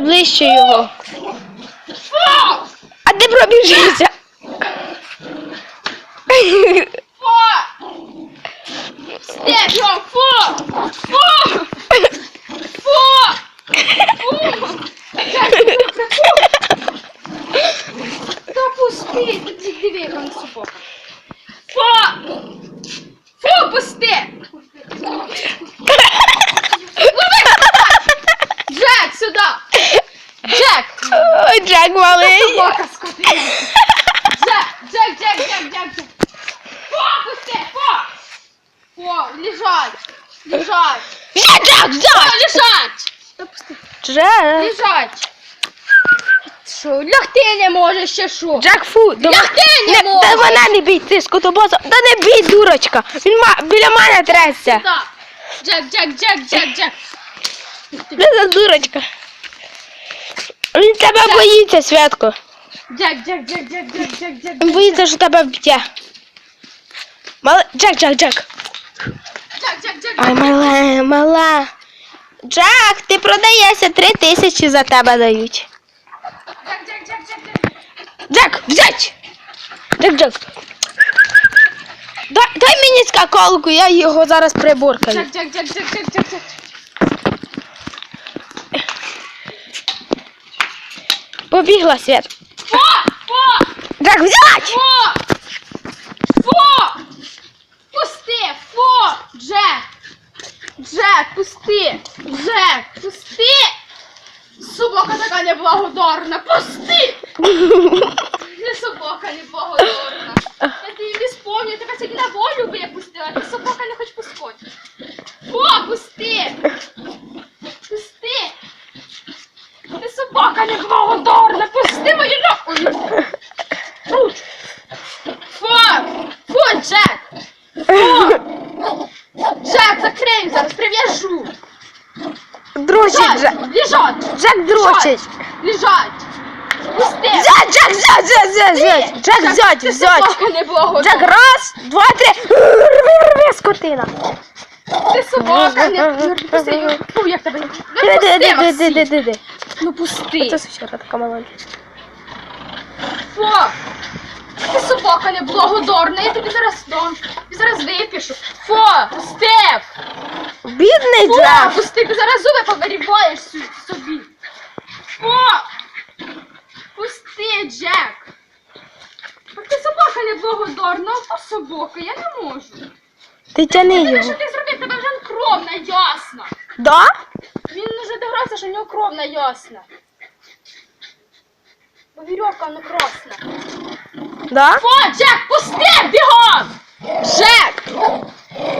ближче його. А ти пробіжися. Та пусти, ти диви, як він собака. Фу! Фу, пусти! Джек, сюди! Джек! Джек малий. Собака скотина! Джек, Джек, Джек, Джек, Джек, Джек! Фу, пусти, лежать! Лежать! Джек, Джек, Джек. лежать! Джек. Лежать! Що, лягти не можеш ще що? Джек, фу. давай. Лягти не Не, можеш! та мене не бій, ти скотобоза. Та не бій, дурочка. Він ма, біля мене треться. Джек, Джек, Джек, Джек, Джек. Де за дурочка? Він тебе боїться, Святко. Джек, Джек, Джек, Джек, Джек, Джек, Джек. Він боїться, що тебе вб'є. Мала... Джек, Джек, Джек. Джек, Джек, Джек. Ай, мала, мала. Джек, ти продаєшся, три тисячі за тебе дають. Джек, Джек, Джек, Джек, Джек. Джек, взять! Джек, Джек. Дай, дай мені скакалку, я його зараз приборкаю. Джек, Джек, Джек, Джек, Джек, Джек, Побігла, Свят. Фу, фу, Джек, взять! фу. Фу. Пусти, фу. Джек. Джек, пусти. Джек, пусти. Собака така неблагодарна. Пусти. Ти собака неблагодарна. Я тобі не спомню, тебе сьогодні на волю випустила, ти собака не хочеш пускати. Фу, пусти. Пусти. Ти собака неблагодарна, пусти мою ногу. Фу. Фу, фу, Джек. Фу. Джек, закрий зараз, прив'яжу. Дрочить, Джек. Лежать. Джек дрочить. Лежать. Пусти. Взять, Джек, взять, взять, взять, взять. Джек, взять, взять. собака. Джек, раз, два, три. Рви, рви, скотина. Ти собака не... Пусти. Фу, як тебе... Ну пусти, Максим. Ну пусти. Це сучара така маленька. Фу! Ти собака неблагодарна, я тобі зараз дам. Я зараз випишу. Фу! Пусти! Бідний Фу! Джек. Пусти, ти зараз зуби повиріваєш сю- собі. Фу! Пусти, Джек! Так ти собака неблагодарна, а собака, я не можу. Ти тяни Ти що його. ти кров на ясна. Да? Він вже догрався, що в нього кров на ясна. Бо вірьовка не красна. Да? Фу, Джек, пусти, бігом! Джек!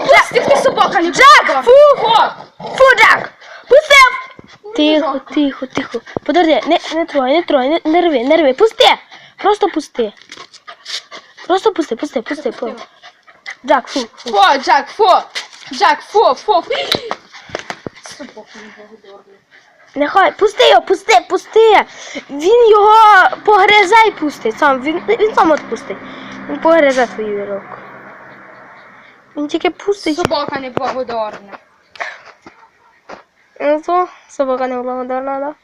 Пусти, ти собака не Джек, фу! Фу! Фу, Джек! Пустив! Тихо, тихо, тихо. Подожди, не, не трой, не трой, не, не рви, не рви. Пусти! Просто пусти. Просто пусти, пусти, пусти. пу. Джек, фу, фу. Фу, Джек, фу! Джек, фу, фу! Собака неблагодарна. Нехай, пусти його, пусти, пусти. Він його погризе і пустить. Сам, він, він сам відпустить. Він погризе твою вірок. Він тільки пустить. Собака неблагодарна. Ну то, собака не благодарна, да?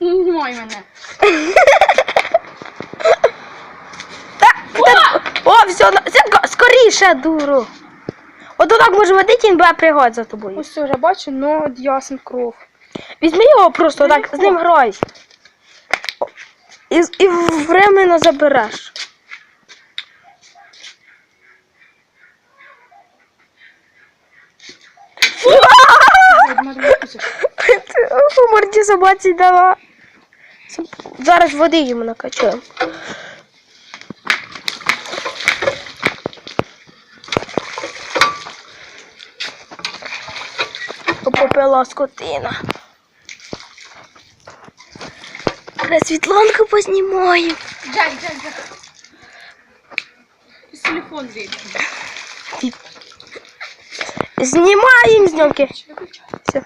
Знімай мене. Та, та, о, все, скоріше, дуру. От так може водити, він буде пригод за тобою. Ось вже бачу, ну, ясен кров. Візьми його просто так, з ним грай. І, і временно забереш. По морді собаці дала. Зараз води йому накачаємо. Попила скотина. Зараз Світланку познімаю. Джек, Джек, Джек. Телефон вийшов. Знімаємо знімки. Все.